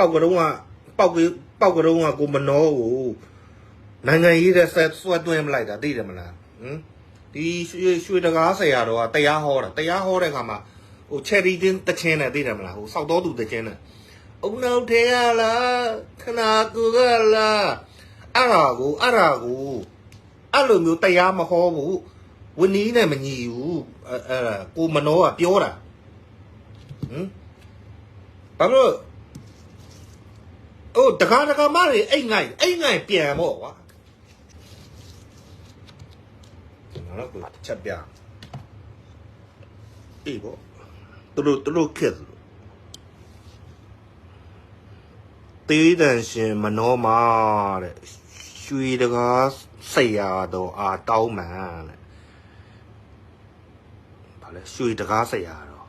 ပောက်ကတုံးကပောက်ကပောက်ကတုံးကကိုမနောကိုနိုင်ငံရေးတဲ့ဆက်ဆွဲသွင်းမလိုက်တာသိတယ်မလားဟမ်ဒီရွှေရွှေတကားဆရာတော်ကတရားဟောတာတရားဟောတဲ့ခါမှာဟိုချယ်ရီတင်းတချင်းနဲ့သိတယ်မလားဟိုစောက်တော်သူတချင်းနဲ့အုံနောက်ထဲရလားခနာကူကလားအဲ့ဒါကိုအဲ့ဒါကိုအဲ့လိုမျိုးတရားမဟောဘူးဝင်းနီးနဲ့မညီဘူးအဲ့အဲ့ဒါကိုမနောကပြောတာဟမ်ဘာလို့ အိုးတကားတကားမတွေအိတ်ငိုက်အိတ်ငိုက်ပြန်ပေါ့ကွာကျွန်တော်တို့ချက်ပြအေးပေါ့သူတို့သူတို့ခက်တယ်တေးတန်ရှင်မနောမာတဲ့ရွှေတကားဆရာတော်အာတောင်းမှန်တဲ့ဘာလဲရွှေတကားဆရာတော်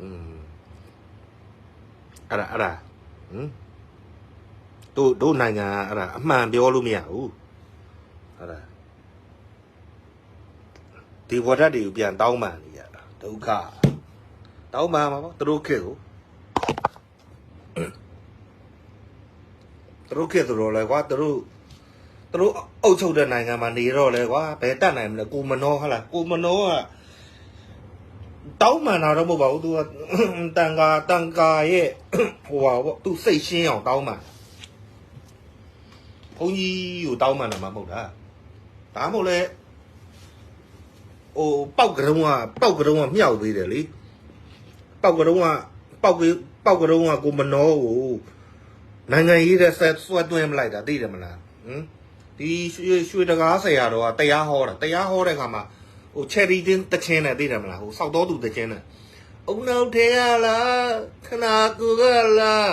อืมအဲ့ဒါအဲ့ဒါဟမ်တို့တို့နိုင်ငံကအဲ့ဒါအမှန်ပြောလို့မရဘူးအဲ့ဒါဒီဝတ်ဓာတ်တွေကိုပြန်တောင်းပန်နေရတာဒုက္ခတောင်းပန်မှာပေါ့သူတို့ခေတ်ကိုသူတို့ခေတ်ဆိုတော့လေကွာသူတို့သူတို့အုပ်ချုပ်တဲ့နိုင်ငံမှာနေတော့လေကွာဘယ်တတ်နိုင်မလဲကိုမနောဟာလားကိုမနောက တောင်းမှန်တာတော့မဟုတ်ပါဘူး तू ကတန်ကာတန်ကာရဲ့ဟိုပါပေါ့ तू စိတ်ရှင်းအောင်တောင်းမှန်ဘုန်းကြီးကိုတောင်းမှန်တာမှမဟုတ်တာဒါမှမဟုတ်လေဟိုပောက်ကတုံးကပောက်ကတုံးကမြောက်သေးတယ်လေပောက်ကတုံးကပောက်ကပောက်ကတုံးကကိုမနောကိုနိုင်ငံရေးတဲ့ဆက်ဆွဲသွင်းမလိုက်တာသိတယ်မလားဟမ်ဒီရွှေရွှေတကားဆရာတော်ကတရားဟောတာတရားဟောတဲ့ခါမှာ ဟိုချယ်ရီတင်းတချင်းနဲ့သိတယ်မလားဟိုစောက်တော်သူတချင်းနဲ့အုံနောက်ထဲရလားခနာကူကလား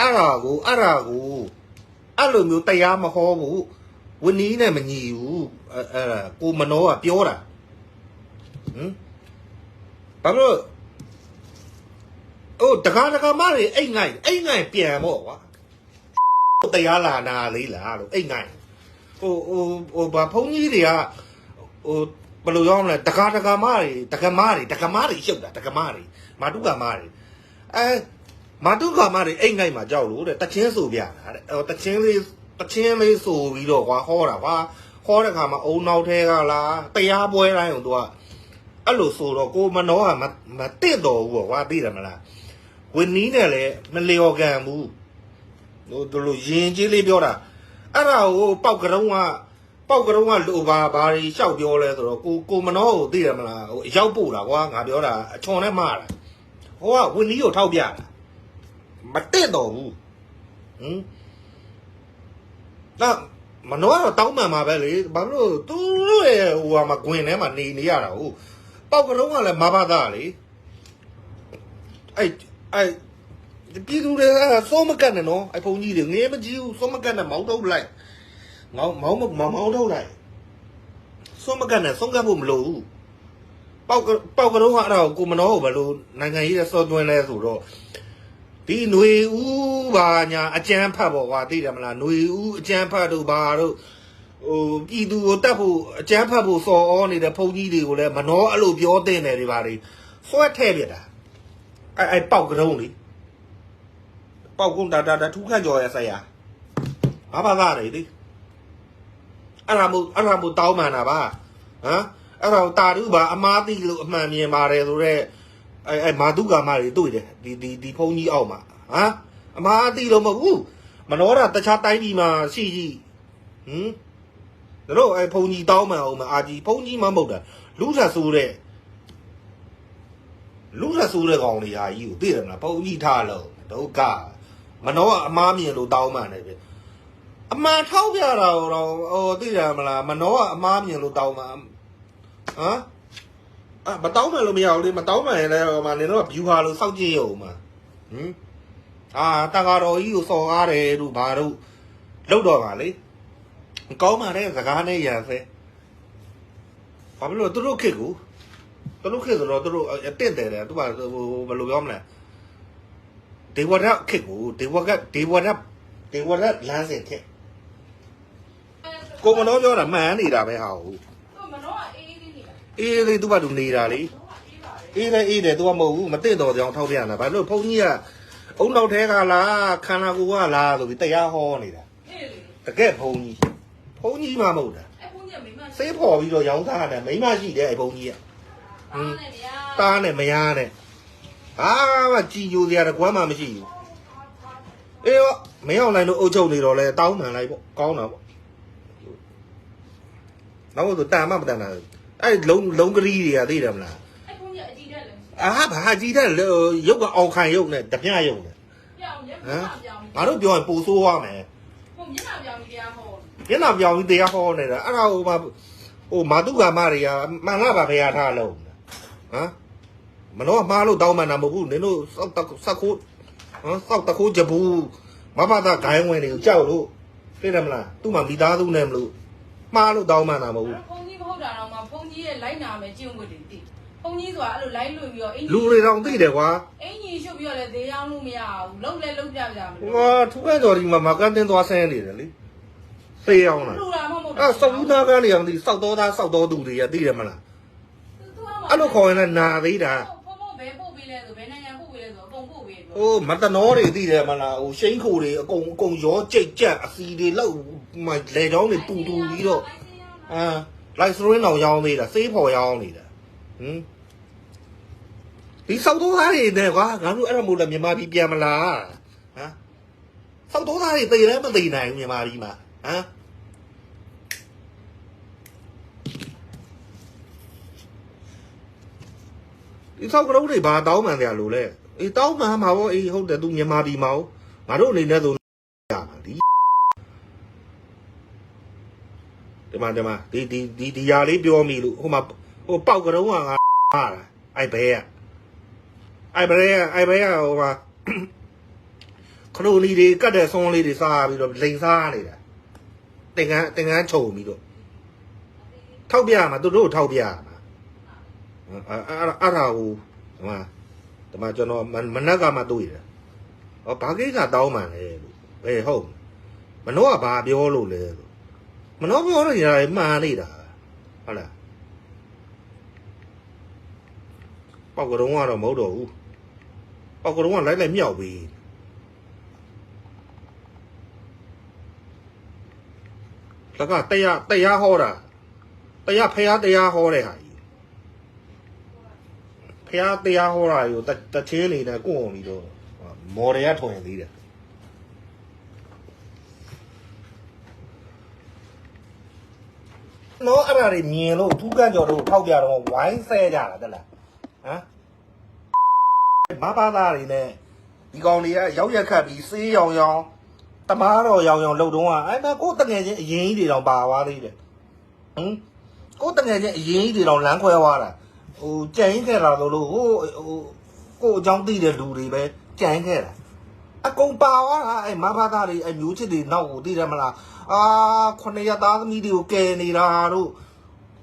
အဲ့ဒါကိုအဲ့ဒါကိုအဲ့လိုမျိုးတရားမဟောဘူးဝင်းနီးနဲ့မညီဘူးအဲ့အဲ့ဒါကိုမနောကပြောတာဟမ်ဘာလို့အိုးတကားတကားမတွေအိတ်ငိုက်အိတ်ငိုက်ပြန်ပေါ့ကွာတရားလာနာလေးလားလို့အိတ်ငိုက်ဟိုဟိုဟိုဘာဖုန်းကြီးတွေကဟို ဘယ်လိုရောမလဲတကာတကာမတွေတကမတွေတကမတွေရှုပ်တာတကမတွေမာတုကာမတွေအဲမာတုကာမတွေအိမ်ငိုက်မှာကြောက်လို့တဲ့တချင်းဆိုပြတာတဲ့ဟိုတချင်းလေးတချင်းလေးဆိုပြီးတော့ကွာဟောတာကွာဟောတဲ့ခါမှာအုံနောက်ထဲကလားတရားပွဲတိုင်းကိုသူကအဲ့လိုဆိုတော့ကိုမနောကမမတင့်တော်ဘူးပေါ့ကွာသိတယ်မလားဝင်းနီးနဲ့လည်းမလျော်ကန်ဘူးဟိုတို့လိုရင်ကြီးလေးပြောတာအဲ့ဒါကိုပောက်ကတုံးက ပောက်ကတုံးကလိုပါဘာတွေရှောက်ပြောလဲဆိုတော့ကိုကိုမနောကိုသိတယ်မလားဟိုအရောက်ပို့တာကွာငါပြောတာအချွန်နဲ့မှားတာဟိုကဝင်းလီကိုထောက်ပြတာမတက်တော့ဘူးဟင်ဒါမနောကတော့တောင်းပန်မှာပဲလေဘာလို့သူတို့ရဲ့ဟိုဟာမှာဂွင်ထဲမှာနေနေရတာဟုတ်ပောက်ကတုံးကလည်းမဘာသာလေအဲ့အဲ့ပြည်သူတွေကစိုးမကတ်နဲ့နော်အဲ့ဘုန်းကြီးတွေငဲမကြည့်ဘူးစိုးမကတ်နဲ့မောင်းထုတ်လိုက် မောင်းမောင်းမမောင်းထုတ်လိုက်ဆုံးမကန်နဲ့ဆုံးကပ်ဖို့မလိုဘူးပောက်ကပောက်ကတော့အဲ့ဒါကိုကိုမနောကိုဘယ်လိုနိုင်ငံရေးနဲ့စောသွင်းလဲဆိုတော့ဒီຫນွေဦးဘာညာအကြမ်းဖတ်ပေါ့ကွာသိတယ်မလားຫນွေဦးအကြမ်းဖတ်တို့ဘာတို့ဟိုပြည်သူကိုတတ်ဖို့အကြမ်းဖတ်ဖို့စော်ဩနေတဲ့ဘုန်းကြီးတွေကိုလည်းမနောအဲ့လိုပြောတဲ့တယ်တွေဘာတွေဆွဲထဲ့ပြတာအဲ့အဲ့ပောက်ကတော့လေပောက်ကုန်းတာတာထူးခန့်ကြော်ရဲ့ဆရာဘာဘာသာတွေလေ အဲ့ဒါမို့အဲ့ဒါမို့တောင်းပန်တာပါဟမ်အဲ့ဒါကိုတာရုပါအမားတိလို့အမှန်မြင်ပါတယ်ဆိုတော့အဲ့အဲ့မာတုကာမတွေတွေ့တယ်ဒီဒီဒီဖုန်းကြီးအောက်မှာဟမ်အမားတိလို့မဟုတ်ဘူးမနောတာတခြားတိုင်းပြည်မှာရှိရှိဟမ်တို့အဲ့ဖုန်းကြီးတောင်းပန်အောင်မအာကြီးဖုန်းကြီးမမဟုတ်တာလူဆက်ဆိုးတဲ့လူဆက်ဆိုးတဲ့ကောင်တွေဟာကြီးကိုသိတယ်မလားဖုန်းကြီးထားလို့ဒုက္ခမနောကအမားမြင်လို့တောင်းပန်တယ်ဗျ အမှန်ထောက်ပြတာတော့ဟိုသိတယ်မလားမနောကအမားမြင်လို့တောင်းမှာဟမ်အမတောင်းမှလို့မရဘူးလေမတောင်းမှရင်လည်းဟိုမှာနင်တို့က view ဟာလို့စောက်ကြည့်ရုံမှာဟမ်အာတကားတော်ကြီးကိုစော်ကားတယ်တို့ဘာတို့လောက်တော့ပါလေကောင်းပါတဲ့စကားနဲ့ရန်ဆဲဘာဖြစ်လို့သူတို့ခစ်ကိုသူတို့ခစ်ဆိုတော့သူတို့အတင့်တယ်တယ်သူကဟိုဘယ်လိုပြောမလဲဒေဝရခစ်ကိုဒေဝကဒေဝရဒေဝရလမ်းစဉ်ခစ် ကိုမနောပြောတာမှန်နေတာပဲဟာဟုတ်တော့မနောကအေးအေးလေးနေတာအေးလေသူ့ဘာသူနေတာလေအေးလေအေးတယ်သူကမဟုတ်ဘူးမသိတော်ကြောင်ထောက်ပြရတာဘာလို့ဘုန်းကြီးကအုံနောက်ထဲကလားခန္ဓာကိုယ်ကလားဆိုပြီးတရားဟောနေတာအေးလေတကယ်ဘုန်းကြီးဘုန်းကြီးမှမဟုတ်တာအဲ့ဘုန်းကြီးကမိမစေးဖော်ပြီးတော့ရောင်းသားတယ်မိမရှိတယ်အဲ့ဘုန်းကြီးကဟင်းနဲ့ဗျာတားနဲ့မယားနဲ့အာမကြည်ညိုစရာတကွမ်းမှမရှိဘူးအေးရောမရောက်နိုင်လို့အုပ်ချုပ်နေတော့လဲတောင်းမှန်လိုက်ပေါ့ကောင်းတာပေါ့ နောက်တော့တန်မှမတန်တာအဲ့လုံးလုံးကလေးတွေကသိတယ်မလားအဲ့ဘုန်းကြီးအကြည့်တက်လည်းအာဘာကြီးတဲ့ရုပ်ကအောင်ခံရုပ်နဲ့တပြရုပ်နဲ့ပြောင်းညက်ဟမ်ပြောင်းငါတို့ပြောရင်ပိုဆိုးသွားမယ်ဘုန်းမျက်နှာပြောင်းပြီးတရားဟောမျက်နှာပြောင်ပြီးတရားဟောနေတာအဲ့ဒါဟိုမှာဟိုမာတုကာမတွေကမှန်လားပါဘယ်ဟာထားလုံးဟမ်မနောမှားလို့တောင်းမှန်တာမဟုတ်ဘူးနင်တို့စောက်တစက်ခိုးဟမ်စောက်တခိုးကြဘူးမဘာသာဂိုင်းဝင်တွေကိုကြောက်လို့သိတယ်မလားသူ့မှာမိသားစုနဲ့မလို့ မှားလို့တောင်းမှန်တာမဟုတ်ဘူးဘုန်းကြီးမဟုတ်တာတော့မှဘုန်းကြီးရဲ့လိုက်နာမယ်ကျင့်ဝတ်တွေသိဘုန်းကြီးဆိုတာအဲ့လိုလိုက်လို့ပြီးတော့အင်ကြီးလူတွေတောင်သိတယ်ကွာအင်ကြီးရှုပ်ပြီးတော့လည်းဈေးရောက်လို့မရဘူးလုံးလဲလုံးပြပြမဟလို့ိုထူးကန်းတော်ဒီမှာမာကတ်တင်သွားဆင်းနေတယ်လေသေအောင်လားလူလာမှမဟုတ်အဲ့စောက်ဦးနာကန်းတွေအောင်ဒီစောက်တော်သားစောက်တော်သူတွေကသိတယ်မလားအဲ့လိုခေါ်ရင်လည်းနာသေးတာဖုန်းဖုန်းဘယ်ပို့ပေးလဲဆိုဘယ်နိုင်ငံပို့ပေးလဲဆိုအကုန်ပို့ပေးတယ်ဟိုမတနောတွေသိတယ်မလားဟိုရှိန်ခိုတွေအကုန်အကုန်ရောကြိတ်ကြက်အစီတွေလောက် မလေချောင်းတွေပူတူပြီးတော့အာလိုက်စရင်းအောင်ရောင်းနေတာစေးဖော်ရောင်းနေတာဟင်ဒီစောက်တော်သားတွေနဲ့ကွာငါတို့အဲ့ဒါမို့လဲမြန်မာပြည်ပြန်မလားဟမ်စောက်တော်သားတွေသိလည်းမသိနိုင်ဘူးမြန်မာပြည်မှာဟမ်ဒီစောက်ကလေးတွေဘာတောင်းမှန်ကြလို့လဲအေးတောင်းမှန်မှာဗောအေးဟုတ်တယ်သူမြန်မာပြည်မှာငါတို့အနေနဲ့ဆိုရမှာဒီ ဒီမှာဒီမှာဒီဒီဒီဒီຢာလေးပြောမိလို့ဟိုမှာဟိုပေါက်ကတော့ကငါဟာတာအဲ့ဘဲကအဲ့ဘဲကအဲ့ဘဲကဟိုမှာခရိုနီတွေကတ်တဲ့ဆွန်းလေးတွေစားပြီးတော့လိန်စားနေတာတင်ကန်းတင်ကန်းခြုံပြီးတော့ထောက်ပြမှာသူတို့ထောက်ပြမှာအဲ့အဲ့အဲ့ဒါဟိုဒီမှာဒီမှာကျွန်တော်မနက်ကမှတွေ့တယ်ဟောဘာကိစ္စတောင်းမှန်လဲလို့ဘယ်ဟုတ်မနှောကဘာပြောလို့လဲလို့ မနှောပြောလို့ညာမှန်နေတာဟုတ်လားပေါက်ကတော့ကတော့မဟုတ်တော့ဘူးပေါက်ကတော့ကလိုက်လိုက်မြောက်ပြီးလက်ကတရားတရားဟောတာတရားဖះတရားဟောတဲ့ဟာကြီးဖះတရားဟောတာကိုတချင်းနေနဲ့ကိုယ်အောင်ပြီးတော့မော်ဒယ်ကထုံရင်သေးတယ် နော်အဲ့ဒါတွေမြင်လို့ထူးကန်းကြော်တို့ထောက်ပြတော့ဝိုင်းဆဲကြတာတက်လားဟမ်မဘာသာတွေနဲ့ဒီကောင်တွေကရောက်ရက်ခတ်ပြီးစေးရောင်ရောင်တမားတော်ရောင်ရောင်လှုပ်တော့အဲ့ဒါကိုယ်တငယ်ချင်းအရင်ကြီးတွေတောင်ပါသွားသေးတယ်ဟမ်ကိုယ်တငယ်ချင်းအရင်ကြီးတွေတောင်လမ်းခွဲသွားတာဟိုကြံရင်ခဲ့တာလို့ဟိုဟိုကိုယ်အကြောင်းသိတဲ့လူတွေပဲကြံခဲ့တာ အကုန်ပါသွားတာအဲ့မဘာသာတွေအဲ့မျိုးချစ်တွေနောက်ကိုသိတယ်မလားအာခုနှစ်ရက်သားသမီးတွေကိုကယ်နေတာတို့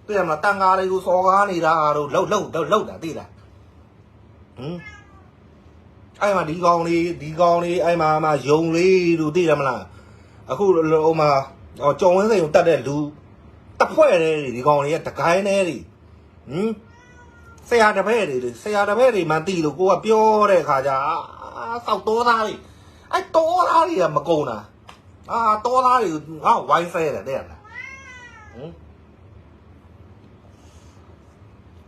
သိရမလားတန်ဃာတွေကိုစော်ကားနေတာတို့လှုပ်လှုပ်လှုပ်တာသိလားဟမ်အဲ့မှာဒီကောင်လေးဒီကောင်လေးအဲ့မှာမှယုံလေးတို့သိရမလားအခုဟိုမှာဟောကြော်ဝင်းစိန်ကိုတတ်တဲ့လူတဖွဲ့တဲ့ဒီကောင်လေးကတကိုင်းနေတွေဟမ်ဆရာတပည့်တွေဆရာတပည့်တွေမှတီးလို့ကိုကပြောတဲ့ခါကျ အာစောက်တော်သားတွေအဲ့တော်သားတွေကမကုံတာအာတော်သားတွေငါဝိုင်းဆဲတယ်တဲ့လားဟမ်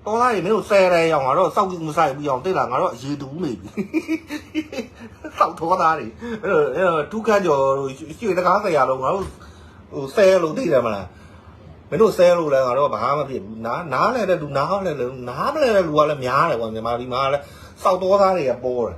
တော်သားတွေမင်းတို့ဆဲတယ်ရောင်ငါတော့စောက်ကြည့်မဆိုင်ဘူးအောင်တိတ်လားငါတော့ရေတူးနေပြီစောက်တော်သားတွေအဲ့တော့အဲ့တော့ဒုက္ခကျော်ရွှေတကားဆရာလုံးငါတို့ဟိုဆဲလို့သိတယ်မလားမင်းတို့ဆဲလို့လဲငါတော့ဘာမှမဖြစ်ဘူးနားနားလဲတဲ့လူနားလဲလဲနားမလဲတဲ့လူကလည်းများတယ်ကွာမြန်မာပြည်မှာလည်းစောက်တော်သားတွေကပေါ်တယ်